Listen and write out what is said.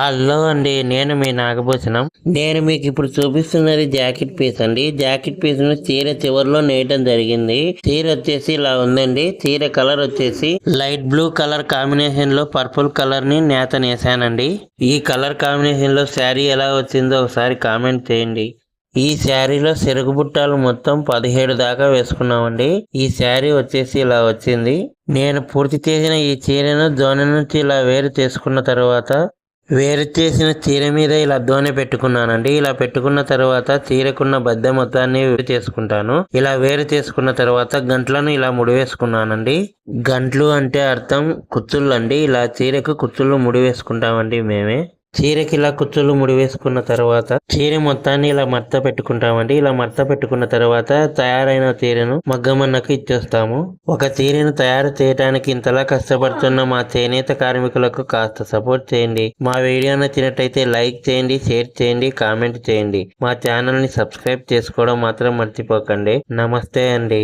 Hello అండి నేను మీ నాగభూషణం. నేను మీకు ఇప్పుడు చూపిస్తున్నది జాకెట్ పీస్ అండి. జాకెట్ పీస్ను చీర చివరిలో నేయటం జరిగింది. చీర వచ్చేసి ఇలా ఉందండి. చీర కలర్ వచ్చేసి లైట్ బ్లూ కలర్ కాంబినేషన్లో పర్పుల్ కలర్ని నేత నేసానండి. ఈ కలర్ కాంబినేషన్లో శారీ ఎలా వచ్చిందో ఒకసారి కామెంట్ చేయండి. ఈ శారీలో సెరుగు బుట్టాలు మొత్తం పదిహేడు దాకా వేసుకున్నామండి. ఈ శారీ వచ్చేసి ఇలా వచ్చింది. నేను పూర్తి చేసిన ఈ చీరను జోన నుంచి ఇలా వేరు చేసుకున్న తర్వాత వేరు చేసిన చీర మీద ఇలా దోనె పెట్టుకున్నానండి. ఇలా పెట్టుకున్న తర్వాత చీరకున్న బద్దె మొత్తాన్ని వేరు చేసుకుంటాను. ఇలా వేరు చేసుకున్న తర్వాత గంటలను ఇలా ముడివేసుకున్నానండి. గంటలు అంటే అర్థం కుచ్చుళ్ళు అండి ఇలా చీరకు కుచ్చుళ్ళు ముడి వేసుకుంటామండి మేమే. చీరకి ఇలా కుచ్చులు ముడి వేసుకున్న తర్వాత చీర మొత్తాన్ని ఇలా మడత పెట్టుకుంటామండి. ఇలా మడత పెట్టుకున్న తర్వాత తయారైన చీరను మగ్గమన్నకు ఇచ్చేస్తాము. ఒక చీరను తయారు చేయడానికి ఇంతలా కష్టపడుతున్న మా చేనేత కార్మికులకు కాస్త సపోర్ట్ చేయండి. మా వీడియో నచ్చినట్టయితే లైక్ చేయండి షేర్ చేయండి కామెంట్ చేయండి. మా ఛానల్ని సబ్స్క్రైబ్ చేసుకోవడం మాత్రం మర్చిపోకండి. నమస్తే అండి.